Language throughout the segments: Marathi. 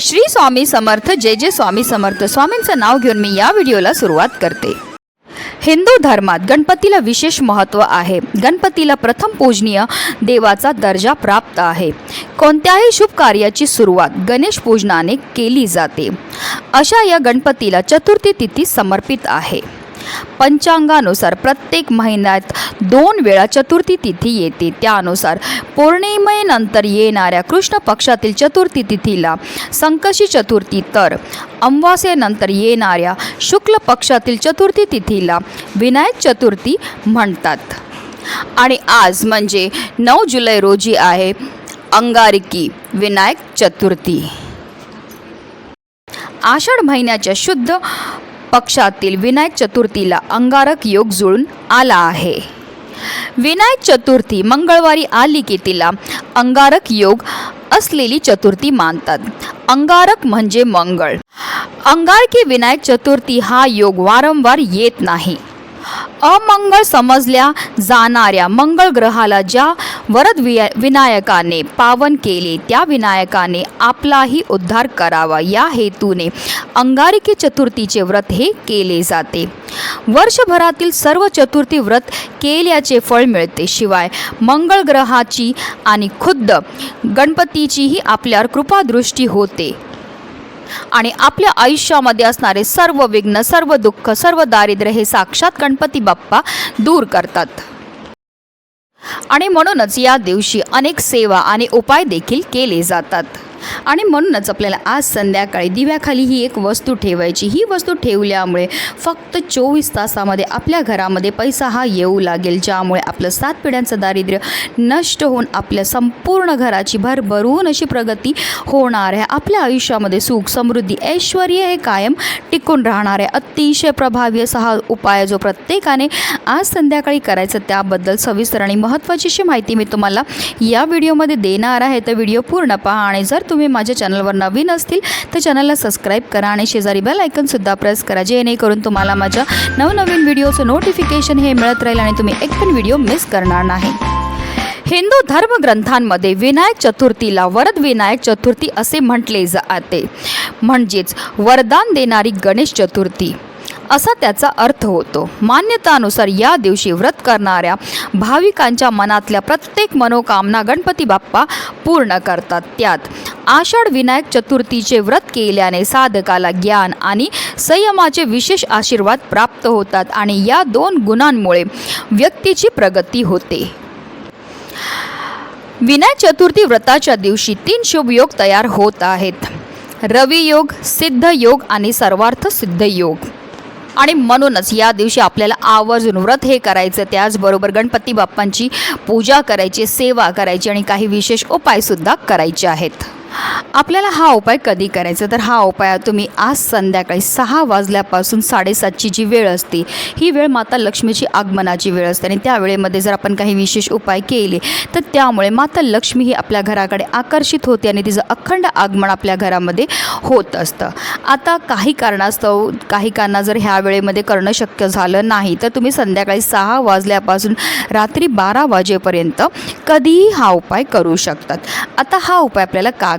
श्री स्वामी समर्थ जय जय स्वामी समर्थ. स्वामींचं नाव घेऊन मी या व्हिडिओला सुरुवात करते. हिंदू धर्मात गणपतीला विशेष महत्त्व आहे. गणपतीला प्रथम पूजनीय देवाचा दर्जा प्राप्त आहे. कोणत्याही शुभ कार्याची सुरुवात गणेश पूजनाने केली जाते. अशा या गणपतीला चतुर्थी तिथी समर्पित आहे. पंचांगानुसार प्रत्येक महिन्यात दोन वेळा चतुर्थी तिथी येते. त्यानुसार पौर्णिमेनंतर येणाऱ्या कृष्ण पक्षातील चतुर्थी तिथीला संकशी चतुर्थी तर अमावास्येनंतर येणाऱ्या शुक्ल पक्षातील चतुर्थी तिथीला विनायक चतुर्थी म्हणतात. आणि आज म्हणजे नऊ जुलै रोजी आहे अंगारकी विनायक चतुर्थी. आषाढ महिन्याच्या शुद्ध पक्षातील विनायक चतुर्थीला अंगारक योग जुळून आला आहे. विनायक चतुर्थी मंगळवारी आली की तिला अंगारक योग असलेली चतुर्थी मानतात. अंगारक म्हणजे मंगळ. अंगारकी विनायक चतुर्थी हा योग वारंवार येत नाही. अमंगळ समजल्या जाणाऱ्या मंगळ ग्रहाला ज्या वरद विया विनायकाने पावन केले त्या विनायकाने आपलाही उद्धार करावा. या हेतूने अंगारिकी चतुर्थीचे व्रत हे केले जाते. वर्षभरातील सर्व चतुर्थी व्रत केल्याचे फळ मिळते. शिवाय मंगळ ग्रहाची आणि खुद्द गणपतीचीही आपल्यावर कृपादृष्टी होते. आणि आपल्या आयुष्यामध्ये असणारे सर्व विघ्न सर्व दुःख सर्व दारिद्र्य हे साक्षात गणपती बाप्पा दूर करतात. आणि म्हणूनच या दिवशी अनेक सेवा आणि उपाय देखील केले जातात. आणि म्हणूनच आपल्याला आज संध्याकाळी दिव्याखाली ही एक वस्तू ठेवायची. ही वस्तू ठेवल्यामुळे फक्त चोवीस तासामध्ये आपल्या घरामध्ये पैसा हा येऊ लागेल ज्यामुळे आपलं सात पिढ्यांचं दारिद्र्य नष्ट होऊन आपल्या संपूर्ण घराची भरभरून अशी प्रगती होणार आहे. आपल्या आयुष्यामध्ये सुख समृद्धी ऐश्वर हे कायम टिकून राहणार आहे. अतिशय प्रभावी असा हा उपाय जो प्रत्येकाने आज संध्याकाळी करायचं त्याबद्दल सविस्तर आणि महत्त्वाची अशी माहिती मी तुम्हाला या व्हिडिओमध्ये देणार आहे. तर व्हिडिओ पूर्ण पहा आणि जर तुम्ही तुम्ही माझ्या चॅनलवर नवीन असतील तर चॅनलला सबस्क्राईब करा आणि शेजारी बेल आयकनसुद्धा प्रेस करा जेणेकरून तुम्हाला माझ्या नवनवीन व्हिडिओचं नोटिफिकेशन हे मिळत राहील आणि तुम्ही एक पण व्हिडिओ मिस करणार नाही. हिंदू धर्मग्रंथांमध्ये विनायक चतुर्थीला वरद विनायक चतुर्थी असे म्हटले जाते. म्हणजेच वरदान देणारी गणेश चतुर्थी. असा त्याचा अर्थ होतो. मान्यतानुसार या दिवशी व्रत करणाऱ्या भाविकांच्या मनातल्या प्रत्येक मनोकामना गणपती बाप्पा पूर्ण करतात. त्यात आषाढ विनायक चतुर्थीचे व्रत केल्याने साधकाला ज्ञान आणि संयमाचे विशेष आशीर्वाद प्राप्त होतात आणि या दोन गुणांमुळे व्यक्तीची प्रगती होते. विनायक चतुर्थी व्रताच्या दिवशी तीन शुभ योग तयार होत आहेत. रवियोग सिद्ध योग आणि सर्वार्थ सिद्ध योग. आणि म्हणूनच या दिवशी आपल्याला आवर्जून व्रत हे करायचं त्याचबरोबर गणपती बाप्पांची पूजा करायची सेवा करायची आणि काही विशेष उपायसुद्धा करायचे आहेत. आपल्याला हा उपाय कधी करायचा? तर हा उपाय तुम्ही आज संध्याकाळी सहा वाजल्यापासून साडेसातची जी वेळ असते ही वेळ माता लक्ष्मीची आगमनाची वेळ असते. आणि त्या वेळेमध्ये जर आपण काही विशेष उपाय केले तर त्यामुळे माता लक्ष्मी ही आपल्या घराकडे आकर्षित होते आणि तिचं अखंड आगमन आपल्या घरामध्ये होत असतं. आता काही कारणास्तव काही कारणा जर ह्या वेळेमध्ये करणं शक्य झालं नाही तर तुम्ही संध्याकाळी सहा वाजल्यापासून रात्री बारा वाजेपर्यंत कधीही हा उपाय करू शकतात. आता हा उपाय आपल्याला का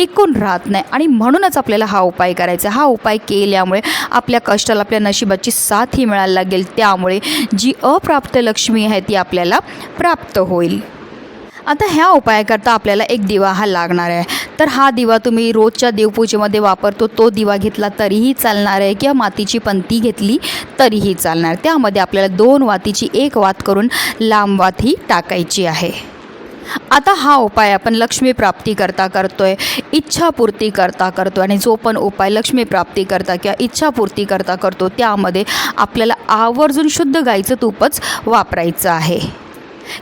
टिकून राहत नाही. आणि म्हणूनच आपल्याला हा उपाय करायचा हा उपाय केल्यामुळे आपल्या कष्टाला आपल्या नशिबाची साथ ही मिळायला लागेल. त्यामुळे जी अप्राप्त लक्ष्मी आहे ती आपल्याला प्राप्त होईल. आता ह्या उपायाकरता आपल्याला एक दिवा हा लागणार आहे. तर हा दिवा तुम्ही रोजच्या देवपूजेमध्ये वापरतो तो दिवा घेतला तरीही चालणार आहे. किंवा मातीची पंती घेतली तरीही चालणार. त्यामध्ये आपल्याला दोन वातीची एक वात करून लांब वात ही टाकायची आहे. आता हा उपाय आपण लक्ष्मी प्राप्ती करता करतोय इच्छापूर्ती करता करतो आणि जो पण उपाय लक्ष्मी प्राप्ती करता किंवा इच्छापूर्ती करता करतो त्यामध्ये आपल्याला आवर्जून शुद्ध गाईचं तूपच वापरायचं आहे.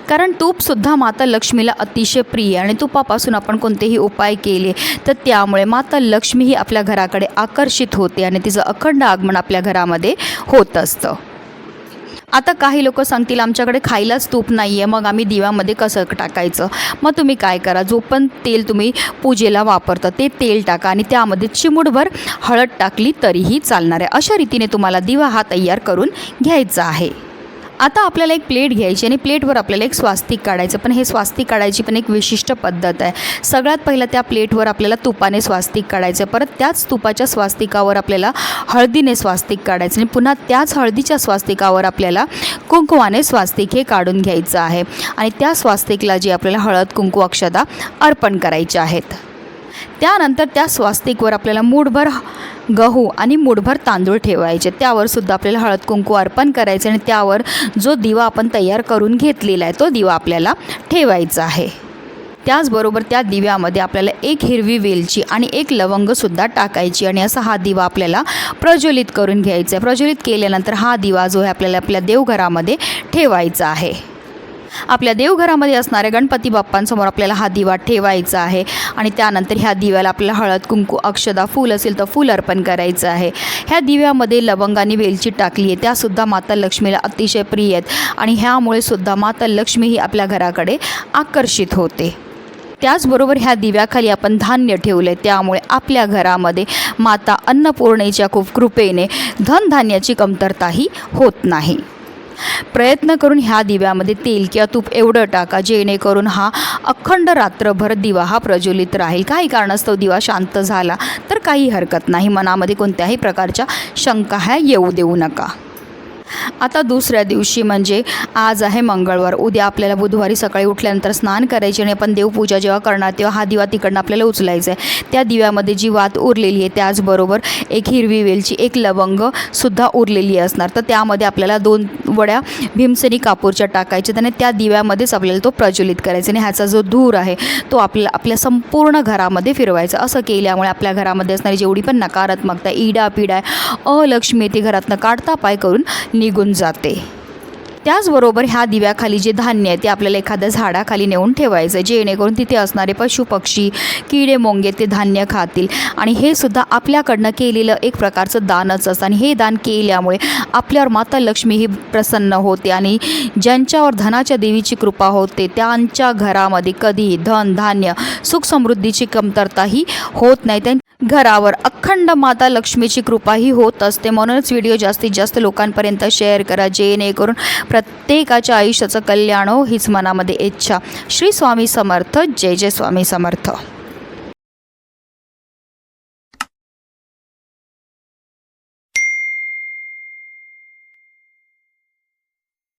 कारण तूपसुद्धा माता लक्ष्मीला अतिशय प्रिय आणि तुपापासून आपण कोणतेही उपाय केले तर त्यामुळे माता लक्ष्मी ही आपल्या घराकडे आकर्षित होते आणि तिचं अखंड आगमन आपल्या घरामध्ये होत असतं. आता काही लोक सांगतील आमच्याकडे खायलाच तूप नाही आहे मग आम्ही दिव्यामध्ये कसं टाकायचं? मग तुम्ही काय करा? जो पण तेल तुम्ही पूजेला वापरता ते तेल टाका आणि त्यामध्ये चिमूटभर हळद टाकली तरीही चालणार आहे. अशा रीतीने तुम्हाला दिवा हा तयार करून घ्यायचा आहे. आता आपल्याला एक प्लेट घ्यायची आणि प्लेटवर आपल्याला एक स्वास्तिक काढायचं. पण हे स्वास्तिक काढायची पण एक विशिष्ट पद्धत आहे. सगळ्यात पहिलं त्या प्लेटवर आपल्याला तुपाने स्वास्तिक काढायचं परत त्याच तुपाच्या स्वास्तिकावर आपल्याला हळदीने स्वास्तिक काढायचं आणि पुन्हा त्याच हळदीच्या स्वास्तिकावर आपल्याला कुंकुवाने स्वास्तिक हे काढून घ्यायचं आहे. आणि त्या स्वास्तिकला जी आपल्याला हळद कुंकू अक्षदा अर्पण करायच्या आहेत. त्यानंतर त्या स्वास्तिकवर आपल्याला मूठभर गहू आणि मूठभर तांदूळ ठेवायचे. त्यावर सुद्धा आपल्याला हळद कुंकू अर्पण करायचे आणि त्यावर जो दिवा आपण तयार करून घेतलेला आहे तो दिवा आपल्याला ठेवायचा आहे. त्याचबरोबर त्या दिव्यामध्ये आपल्याला एक हिरवी वेलची आणि एक लवंगसुद्धा टाकायची आणि असा हा दिवा आपल्याला प्रज्वलित करून घ्यायचा आहे. प्रज्वलित केल्यानंतर हा दिवा जो आहे आपल्याला आपल्या देवघरामध्ये ठेवायचा आहे. आपल्या देवघरामध्ये असणाऱ्या गणपती बाप्पांसमोर आपल्याला हा दिवा ठेवायचा आहे. आणि त्यानंतर ह्या दिव्याला आपल्याला हळद कुंकू अक्षदा फूल असेल तर फूल अर्पण करायचं आहे. ह्या दिव्यामध्ये लवंग आणि वेलची टाकली आहे. त्यासुद्धा माता लक्ष्मीला अतिशय प्रिय आहेत. आणि ह्यामुळे सुद्धा माता लक्ष्मी ही आपल्या घराकडे आकर्षित होते. त्याचबरोबर ह्या दिव्याखाली आपण धान्य ठेवले त्यामुळे आपल्या घरामध्ये माता अन्नपूर्णेच्या खूप कृपेने धनधान्याची कमतरताही होत नाही. प्रयत्न करून ह्या दिव्यामध्ये तेल किंवा तूप एवढं टाका जेणेकरून हा अखंड रात्रभर दिवा हा प्रज्वलित राहील. काही कारणास्तव दिवा शांत झाला तर काही हरकत नाही. मनामध्ये कोणत्याही प्रकारच्या शंका ह्या येऊ देऊ नका. आता दुसऱ्या दिवशी म्हणजे आज आहे मंगळवार. उद्या आपल्याला बुधवारी सकाळी उठल्यानंतर स्नान करायचे आणि आपण देवपूजा जेव्हा करणार तेव्हा हा दिवा तिकडनं आपल्याला उचलायचा आहे. त्या दिव्यामध्ये जी वात उरलेली आहे त्याचबरोबर एक हिरवी वेलची एक लवंग सुद्धा उरलेली असणार. तर त्यामध्ये आपल्याला दोन वड्या भीमसेनी कापूरच्या टाकायच्या त्याने त्या दिव्यामध्येच आपल्याला तो प्रज्वलित करायचा आणि ह्याचा जो धूर आहे तो आपल्या आपल्या संपूर्ण घरामध्ये फिरवायचा. असं केल्यामुळे आपल्या घरामध्ये असणारी जेवढी पण नकारात्मकता इडा पिडा आहे अलक्ष्मी ती घरातनं काढता पाय करून निघून जाते. त्याचबरोबर ह्या दिव्याखाली जे धान्य आहे ते आपल्याला एखाद्या झाडाखाली नेऊन ठेवायचं आहे जेणेकरून तिथे असणारे पशु पक्षी किडे मोंगे ते धान्य खातील. आणि हे सुद्धा आपल्याकडनं केलेलं एक प्रकारचं दानच असतं. आणि हे दान केल्यामुळे आपल्यावर माता लक्ष्मी ही प्रसन्न होते. आणि ज्यांच्यावर धनाच्या देवीची कृपा होते त्यांच्या घरामध्ये कधीही धन धान्य सुख समृद्धीची कमतरताही होत नाही. त्यां घरावर अखंड माता लक्ष्मीची कृपाही होत असते. म्हणूनच व्हिडिओ जास्तीत जास्त लोकांपर्यंत शेअर करा जेणेकरून प्रत्येकाच्या आयुष्याचं कल्याण हो हीच मनामध्ये इच्छा. श्री स्वामी समर्थ. जय जय स्वामी समर्थ.